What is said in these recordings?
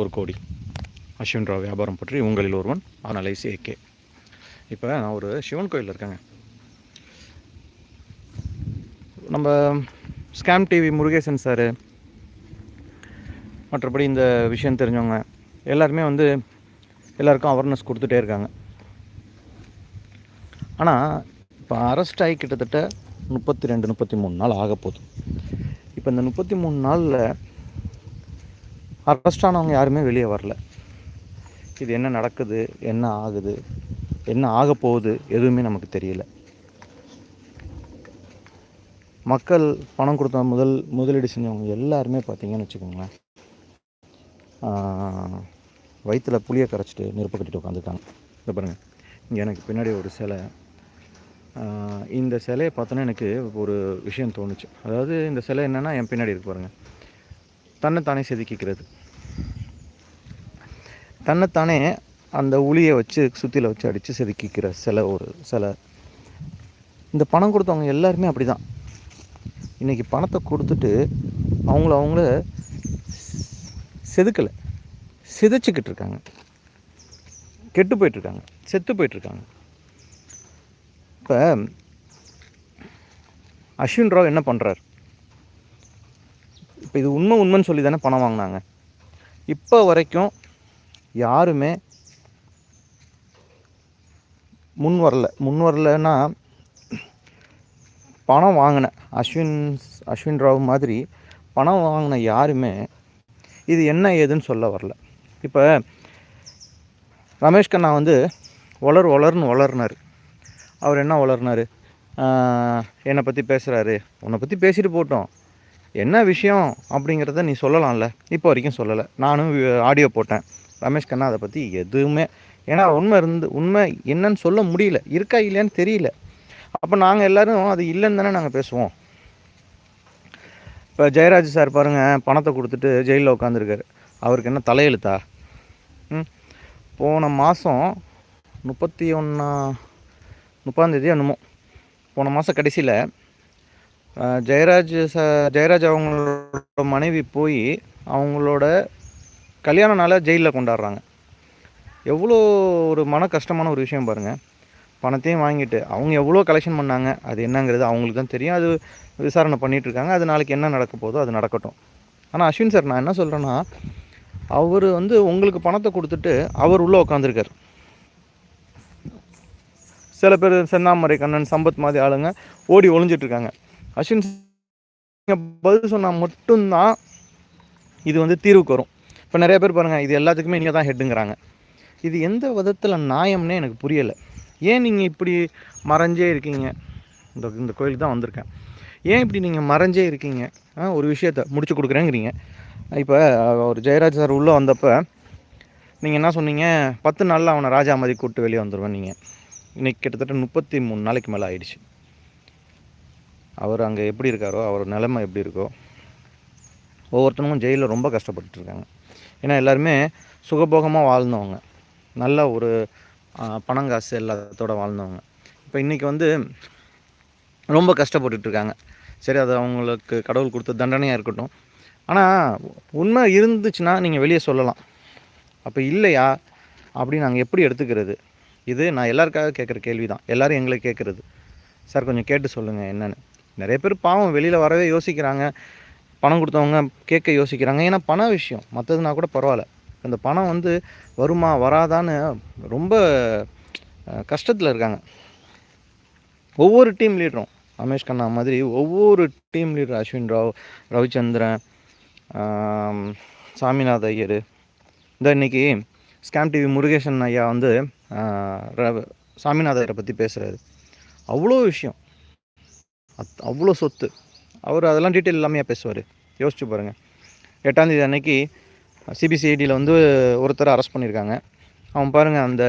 ஒரு கோடி. அஸ்வின் ராவ் வியாபாரம் பற்றி உங்களில் ஒருவன் அனலைஸ் ஏகே இப்போ நான் ஒரு சிவன் கோயில் இருக்கேங்க. நம்ம ஸ்கேம் டிவி முருகேசன் சார் மற்றபடி இந்த விஷயம் தெரிஞ்சவங்க எல்லாருமே வந்து எல்லாருக்கும் அவேர்னஸ் கொடுத்துட்டே இருக்காங்க. ஆனால் இப்போ அரெஸ்ட் ஆகி கிட்டத்தட்ட முப்பத்தி ரெண்டு முப்பத்தி மூணு நாள் ஆக போகுது. இப்போ இந்த முப்பத்தி மூணு நாளில் அரெஸ்ட் ஆனவங்க யாருமே வெளியே வரல. இது என்ன நடக்குது? என்ன ஆகுது? என்ன ஆக போகுது? எதுவுமே நமக்கு தெரியல. மக்கள் பணம் கொடுத்த முதல் முதலீடு செஞ்சவங்க எல்லாருமே பார்த்தீங்கன்னு வச்சுக்கோங்களேன். வயிற்றில் புளியை கரைச்சிட்டு நெருப்பு கட்டிட்டு உட்காந்துருக்காங்க. இதை பாருங்கள் இங்கே எனக்கு பின்னாடி ஒரு சிலை. இந்த சிலையை பார்த்தோன்னா எனக்கு ஒரு விஷயம் தோணுச்சு. அதாவது இந்த சிலை என்னென்னா என் பின்னாடி இருக்கு பாருங்கள் தன்னைத்தானே செதுக்கிக்கிறது. தன்னைத்தானே அந்த உளியை வச்சு சுற்றியில் வச்சு அடித்து செதுக்கிக்கிற சிலை ஒரு சிலை இந்த பணம் கொடுத்தவங்க எல்லாருமே அப்படி தான் இன்றைக்கி பணத்தை கொடுத்துட்டு அவங்கள அவங்கள செதுக்கலை. சிதைச்சிக்கிட்டு இருக்காங்க. கெட்டு போயிட்டுருக்காங்க. செத்து போயிட்டுருக்காங்க. இப்போ அஸ்வின் ராவ் என்ன பண்ணுறார் இப்போ இது உண்மை உண்மைன்னு சொல்லி தானே பணம் வாங்கினாங்க. இப்போ வரைக்கும் யாருமே முன் வரல. முன் வரலன்னா பணம் வாங்கின அஸ்வின் அஸ்வின் ராவ் மாதிரி பணம் வாங்கின யாருமே இது என்ன ஏதுன்னு சொல்ல வரல. இப்போ ரமேஷ் கண்ணா வந்து வளர் வளர்னு வளர்னார். அவர் என்ன வளர்னார்? என்னை பற்றி பேசுகிறாரு உன்னை பற்றி பேசிட்டு போட்டோம். என்ன விஷயம் அப்படிங்கிறத நீ சொல்லலாம்ல. இப்போ வரைக்கும் சொல்லலை. நானும் ஆடியோ போட்டேன். ரமேஷ் கண்ணா அதை பற்றி எதுவுமே ஏன்னா உண்மை இருந்து உண்மை என்னன்னு சொல்ல முடியல. இருக்கா இல்லையான்னு தெரியல. அப்போ நாங்கள் எல்லோரும் அது இல்லைன்னு தானே நாங்கள் பேசுவோம். இப்போ ஜெயராஜ் சார் பாருங்கள் பணத்தை கொடுத்துட்டு ஜெயிலில் உட்காந்துருக்காரு அவருக்கு என்ன தலையெழுத்தா? ம். போன மாதம் முப்பத்தி ஒன்றா முப்பாந்தேதி என்னமோ. போன மாதம் கடைசியில் ஜெயராஜ் ச ஜெயராஜ் அவங்களோட மனைவி போய் அவங்களோட கல்யாண நாளை ஜெயிலில் கொண்டாடுறாங்க. எவ்வளோ ஒரு மன கஷ்டமான ஒரு விஷயம் பாருங்கள் பணத்தையும் வாங்கிட்டு அவங்க எவ்வளோ கலெக்ஷன் பண்ணாங்க அது என்னங்கிறது அவங்களுக்கு தான் தெரியும். அது விசாரணை பண்ணிகிட்டு இருக்காங்க அது நாளைக்கு என்ன நடக்க போதோ அது நடக்கட்டும். ஆனால் அஸ்வின் சார் நான் என்ன சொல்கிறேன்னா அவர் வந்து உங்களுக்கு பணத்தை கொடுத்துட்டு அவர் உள்ளே உட்காந்துருக்கார் சில பேர் செந்தாமரை கண்ணன் சம்பத் மாதிரி ஆளுங்க ஓடி ஒளிஞ்சிட்டுருக்காங்க அஸ்வின் நீங்கள் பதில் சொன்னால் மட்டும்தான் இது வந்து தீர்வுக்கு வரும். இப்போ நிறைய பேர் பாருங்கள் இது எல்லாத்துக்குமே நீங்கள் தான் ஹெட்டுங்கிறாங்க இது எந்த விதத்தில் நியாயம்னே எனக்கு புரியலை. ஏன் நீங்கள் இப்படி மறைஞ்சே இருக்கீங்க? இந்த இந்த கோயிலுக்கு தான் வந்திருக்கேன். ஏன் இப்படி நீங்கள் மறைஞ்சே இருக்கீங்க? ஆ, ஒரு விஷயத்த முடிச்சு கொடுக்குறேங்கிறீங்க. இப்போ ஒரு ஜெயராஜ் சார் உள்ளே வந்தப்போ நீங்கள் என்ன சொன்னீங்க? பத்து நாளில் அவனை ராஜா மாதிரி கூப்பிட்டு வெளியே வந்துடுவேன் நீங்கள் இன்றைக்கி கிட்டத்தட்ட முப்பத்தி மூணு நாளைக்கு மேலே ஆயிடுச்சு. அவர் அங்கே எப்படி இருக்காரோ அவர் நிலைமை எப்படி இருக்கோ ஒவ்வொருத்தனும் ஜெயிலில் ரொம்ப கஷ்டப்பட்டுருக்காங்க ஏன்னா எல்லாருமே சுகபோகமாக வாழ்ந்தவங்க. நல்ல ஒரு பணங்காசு எல்லாத்தோட வாழ்ந்தவங்க. இப்போ இன்றைக்கி வந்து ரொம்ப கஷ்டப்பட்டுட்டு இருக்காங்க. சரி அது அவங்களுக்கு கடவுள் கொடுத்த தண்டனையாக இருக்கட்டும். ஆனால் உண்மை இருந்துச்சுன்னா நீங்கள் வெளியே சொல்லலாம். அப்போ இல்லையா? அப்படின்னு நாங்கள் எப்படி எடுத்துக்கிறது? இது நான் எல்லாருக்காக கேட்குற கேள்வி தான் எல்லோரும் எங்களை கேட்குறது சார் கொஞ்சம் கேட்டு சொல்லுங்கள் என்னன்னு. நிறைய பேர் பாவம் வெளியில் வரவே யோசிக்கிறாங்க. பணம் கொடுத்தவங்க கேட்க யோசிக்கிறாங்க. ஏன்னா பண விஷயம். மற்றதுனா கூட பரவாயில்ல. அந்த பணம் வந்து வருமா வராதான்னு ரொம்ப கஷ்டத்தில் இருக்காங்க. ஒவ்வொரு டீம் லீடரும் ரமேஷ் கண்ணா மாதிரி ஒவ்வொரு டீம் லீடர் அஸ்வின் ராவ் ரவிச்சந்திரன் ஆம், சாமிநாத ஐயர். இந்த இன்னைக்கு ஸ்கேம் டிவி முருகேசன் ஐயா வந்து ரவ ரவ ஐயரை பற்றி பேசுகிறாரு அவ்வளோ விஷயம். அத் அவ்வளோ சொத்து. அவர் அதெல்லாம் டீட்டெயில் இல்லாமையா பேசுவார். யோசிச்சு பாருங்கள் எட்டாந்தேதி அன்னைக்கு சிபிசிஐடியில் வந்து ஒருத்தரை அரெஸ்ட் பண்ணியிருக்காங்க அவன் பாருங்கள் அந்த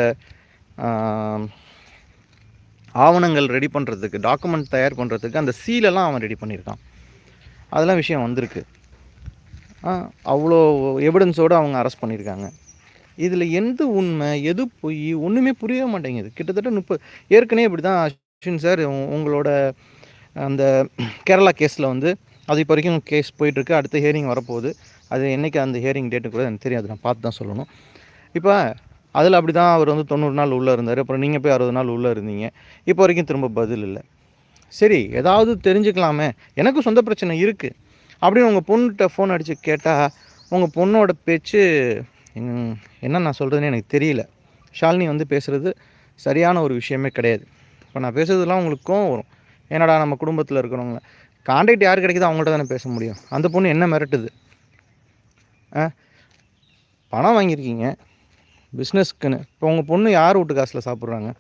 ஆவணங்கள் ரெடி பண்ணுறதுக்கு டாக்குமெண்ட் தயார் பண்ணுறதுக்கு அந்த சீலெல்லாம் அவன் ரெடி பண்ணியிருக்கான் அதெல்லாம் விஷயம் வந்திருக்கு. அவ்வளோ எவிடன்ஸோடு அவங்க அரெஸ்ட் பண்ணியிருக்காங்க இதில் எந்த உண்மை எது பொய் ஒன்றுமே புரியவே மாட்டேங்குது. கிட்டத்தட்ட முப்பது ஏற்கனவே இப்படி தான் அஸ்வின் சார் உங்களோட அந்த கேரளா கேஸில் வந்து அது இப்போ வரைக்கும் கேஸ் போயிட்டுருக்கு. அடுத்த ஹியரிங் வரப்போகுது. அது என்றைக்கு அந்த ஹியரிங் டேட்டு கூட எனக்கு தெரியாது. நான் பார்த்து தான் சொல்லணும். இப்போ அதில் அப்படி தான் அவர் வந்து தொண்ணூறு நாள் உள்ளே இருந்தார். அப்புறம் நீங்கள் போய் அறுபது நாள் உள்ளே இருந்தீங்க. இப்போ வரைக்கும் திரும்ப பதில் இல்லை. சரி ஏதாவது தெரிஞ்சுக்கலாமே. எனக்கும் சொந்த பிரச்சனை இருக்குது அப்படின்னு உங்கள் பொண்ணுகிட்ட ஃபோன் அடித்து கேட்டால் உங்கள் பொண்ணோட பேச்சு என்ன நான் சொல்கிறதுன்னு எனக்கு தெரியல. ஷாலினி வந்து பேசுகிறது சரியான ஒரு விஷயமே கிடையாது. இப்போ நான் பேசுறதுலாம் உங்களுக்கு கோவம் வரும். என்னடா நம்ம குடும்பத்தில் இருக்கிறவங்கள? காண்டாக்ட் யார் கிடைக்குதோ அவங்கள்ட்ட தானே பேச முடியும். அந்த பொண்ணு என்ன மிரட்டுது? ஆ? பணம் வாங்கியிருக்கீங்க. பிஸ்னஸ்க்குன்னு இப்போ உங்கள் பொண்ணு யார் வீட்டு காசில் சாப்பிட்றாங்க?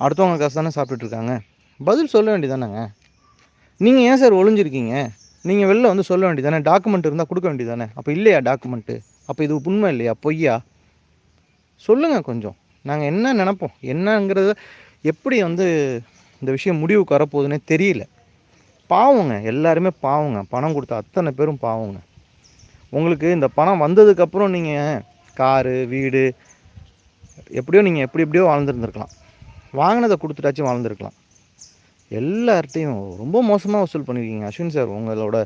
அடுத்தவங்க காசு தானே சாப்பிட்டுட்ருக்காங்க பதில் சொல்ல வேண்டியதானேங்க? நீங்கள் ஏன் சார் ஒளிஞ்சிருக்கீங்க? நீங்கள் வெளில வந்து சொல்ல வேண்டியதானே? டாக்குமெண்ட் இருந்தால் கொடுக்க வேண்டியதானே? அப்போ இல்லையா டாக்குமெண்ட்டு அப்போ இது உண்மை இல்லையா? பொய்யா? சொல்லுங்கள் கொஞ்சம். நாங்கள் என்ன நினப்போம்? என்னங்கிறத எப்படி வந்து இந்த விஷயம் முடிவுக்கு வரப்போகுதுன்னே தெரியல. பாவங்க எல்லாருமே பாவங்க. பணம் கொடுத்த அத்தனை பேரும் பாவங்க. உங்களுக்கு இந்த பணம் வந்ததுக்கப்புறம் நீங்கள் காரு வீடு எப்படியோ நீங்கள் எப்படி எப்படியோ வாழ்ந்துருந்துருக்கலாம். வாங்கினதை கொடுத்துட்டாச்சும் வாழ்ந்துருக்கலாம். எல்லார்ட்டையும் ரொம்ப மோசமாக வசூல் பண்ணியிருக்கீங்க அஸ்வின் சார். உங்களோட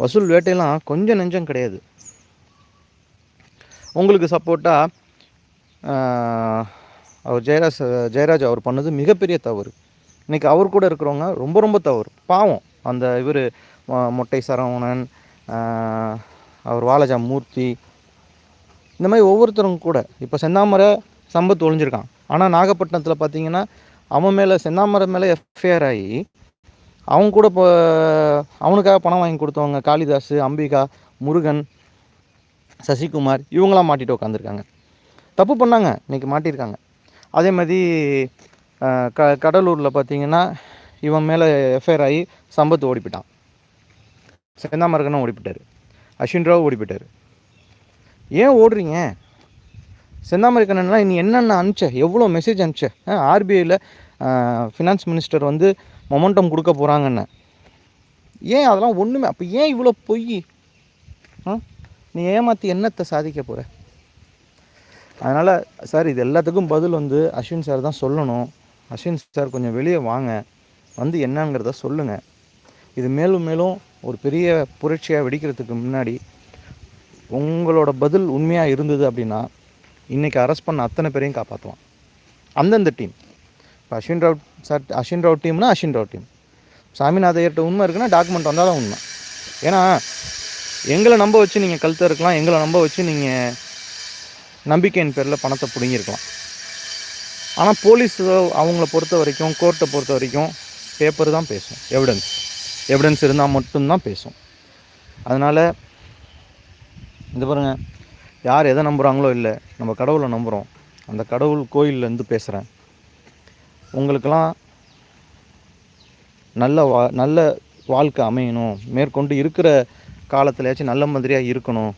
வசூல் வேட்டையெல்லாம் கொஞ்சம் நெஞ்சம் கிடையாது. உங்களுக்கு சப்போர்ட்டாக அவர் ஜெயராஜ் ஜெயராஜ் அவர் பண்ணது மிகப்பெரிய தவறு. இன்றைக்கி அவர் கூட இருக்கிறவங்க ரொம்ப ரொம்ப தவறு. பாவம். அந்த இவர் மொட்டை சரவணன் அவர் வாலஜா மூர்த்தி இந்த மாதிரி ஒவ்வொருத்தரும் கூட. இப்போ செந்தாமரை சம்பத் ஒழிஞ்சிருக்கான் ஆனால் நாகப்பட்டினத்தில் பார்த்தீங்கன்னா அவன் மேலே செந்தாமரை மேலே எஃப்ஐஆர் ஆகி அவங்க கூட இப்போ அவனுக்காக பணம் வாங்கி கொடுத்தவங்க காளிதாஸ் அம்பிகா முருகன் சசிகுமார் இவங்களாம் மாட்டிட்டு உட்காந்துருக்காங்க தப்பு பண்ணாங்க. இன்றைக்கி மாட்டியிருக்காங்க அதே மாதிரி க கடலூரில் பார்த்தீங்கன்னா இவன் மேலே எஃப்ஐஆர் ஆகி சம்பத் ஓடி போயிட்டான் செந்தாமரகனும் ஓடி போயிட்டார் அஸ்வின் ராவ் ஓடி போயிட்டார் ஏன் ஓடுறீங்க? செந்தாமரைக்கண்ணன்லாம் நீ என்னென்ன அனுப்பிச்ச? எவ்வளோ மெசேஜ் அனுப்பிச்ச? ஆர்பிஐயில் ஃபினான்ஸ் மினிஸ்டர் வந்து மொமெண்டம் கொடுக்க போகிறாங்கன்னு ஏன் அதெல்லாம் ஒன்றுமே அப்போ ஏன் இவ்வளோ பொய்? ஆ நீ ஏமாற்றி என்னத்தை சாதிக்க போகிற அதனால் சார் இது எல்லாத்துக்கும் பதில் வந்து அஸ்வின் சார் தான் சொல்லணும். அஸ்வின் சார் கொஞ்சம் வெளியே வாங்க. வந்து என்னங்கிறத சொல்லுங்கள் இது மேலும் மேலும் ஒரு பெரிய புரட்சியாக வெடிக்கிறதுக்கு முன்னாடி உங்களோட பதில் உண்மையாக இருந்தது அப்படின்னா இன்றைக்கி அரெஸ்ட் பண்ண அத்தனை பேரையும் காப்பாற்றுவான் அந்தந்த டீம் இப்போ அஸ்வின் ராவ் சார் அஸ்வின் ராவ் டீம்னா அஸ்வின் ராவ் டீம் சாமிநாதையர்கிட்ட உண்மை இருக்குன்னா டாக்குமெண்ட் வந்தால் தான் உண்மை. ஏன்னா எங்களை நம்ப வச்சு நீங்கள் கழுத்த இருக்கலாம் எங்களை நம்ப வச்சு நீங்கள் நம்பிக்கையின் பேரில் பணத்தை பிடுங்கியிருக்கலாம். ஆனால் போலீஸ் அவங்கள பொறுத்த வரைக்கும் கோர்ட்டை பொறுத்த வரைக்கும் பேப்பர் தான் பேசும். எவிடன்ஸ் எவிடன்ஸ் இருந்தால் மட்டும்தான் பேசும். அதனால் இந்த பாருங்க. யார் எதை நம்புகிறாங்களோ இல்லை நம்ம கடவுளை நம்புகிறோம் அந்த கடவுள் கோயில்லேருந்து பேசுகிறேன் உங்களுக்கெல்லாம் நல்ல வா நல்ல வாழ்க்கை அமையணும். மேற்கொண்டு இருக்கிற காலத்துலயாச்சும் நல்ல மாதிரியாக இருக்கணும்.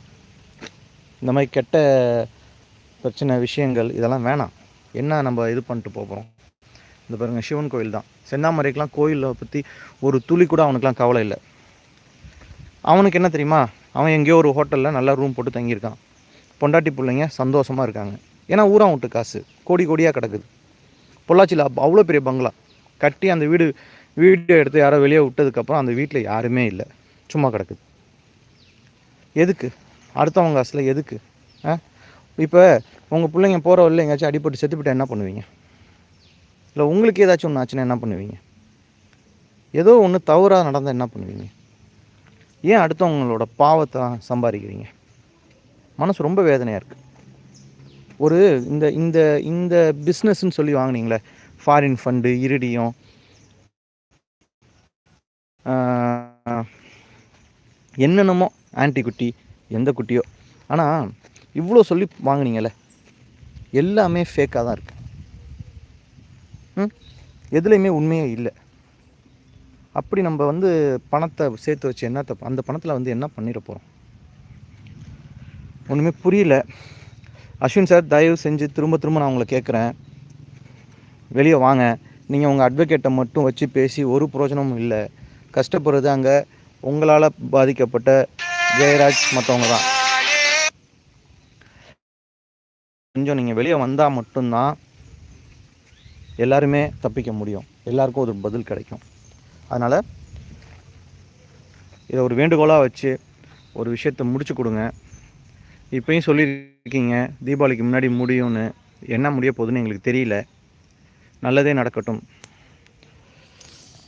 இந்த மாதிரி கெட்ட பிரச்சனை விஷயங்கள் இதெல்லாம் வேணாம். என்ன நம்ம இது பண்ணிட்டு போகிறோம் இந்த பாருங்க சிவன் கோயில் தான். செந்தாமரைக்கெலாம் கோயிலை பற்றி ஒரு துளி கூட அவனுக்குலாம் கவலை இல்லை. அவனுக்கு என்ன தெரியுமா? அவன் எங்கேயோ ஒரு ஹோட்டலில் நல்லா ரூம் போட்டு தங்கியிருக்கான். பொண்டாட்டி பிள்ளைங்க சந்தோஷமாக இருக்காங்க. ஏன்னா ஊரா விட்டு காசு. கோடி கோடியாக கிடக்குது. பொள்ளாச்சியில் அவ்வளோ பெரிய பங்களா. கட்டி அந்த வீடு வீடு எடுத்து யாரோ வெளியே விட்டதுக்கப்புறம் அந்த வீட்டில் யாருமே இல்லை. சும்மா கிடக்குது. எதுக்கு? அடுத்தவங்க காசில் எதுக்கு? இப்போ உங்கள் பிள்ளைங்க போகிற வழியில் எங்கேயாச்சும் அடிப்பட்டு செத்துப்பிட்டா என்ன பண்ணுவீங்க? இல்லை உங்களுக்கு ஏதாச்சும் ஒன்று ஆச்சுன்னா என்ன பண்ணுவீங்க? ஏதோ ஒன்று தவறாக நடந்தால் என்ன பண்ணுவீங்க? ஏன் அடுத்தவங்களோட பாவத்தை சம்பாதிக்கிறீங்க? மனசு ரொம்ப வேதனையாக இருக்குது ஒரு இந்த இந்த இந்த பிஸ்னஸ்ன்னு சொல்லி வாங்கினீங்களே ஃபாரின் ஃபண்டு இருடியம் என்னென்னமோ ஆன்டி குட்டி எந்த குட்டியோ. ஆனால் இவ்வளோ சொல்லி வாங்கினீங்களே எல்லாமே ஃபேக்காக தான் இருக்குது ம்? எதுலேயுமே உண்மையே இல்லை. அப்படி நம்ம வந்து பணத்தை சேர்த்து வச்சு என்னத்தை அந்த பணத்தில் வந்து என்ன பண்ணிட போகிறோம் ஒன்றுமே புரியல. அஸ்வின் சார் தயவு செஞ்சு திரும்ப திரும்ப நான் உங்களை கேட்குறேன். வெளியே வாங்க. நீங்கள் உங்கள் அட்வொகேட்டை மட்டும் வச்சு பேசி ஒரு பிரயோஜனமும் இல்லை. கஷ்டப்படுறது அங்கே உங்களால் பாதிக்கப்பட்ட ஜெயராஜ் மற்றவங்க தான். கொஞ்சம் நீங்கள் வெளியே வந்தால் மட்டும்தான் எல்லாருமே தப்பிக்க முடியும். எல்லாருக்கும் ஒரு பதில் கிடைக்கும். அதனால் இதை ஒரு வேண்டுகோளாக வச்சு ஒரு விஷயத்தை முடிச்சு கொடுங்க. இப்பயும் சொல்லியிருக்கீங்க தீபாவளிக்கு முன்னாடி முடியும்னு. என்ன முடிய போகுதுன்னு எங்களுக்கு தெரியல. நல்லதே நடக்கட்டும்.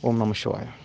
ஓம் நம சிவாயம்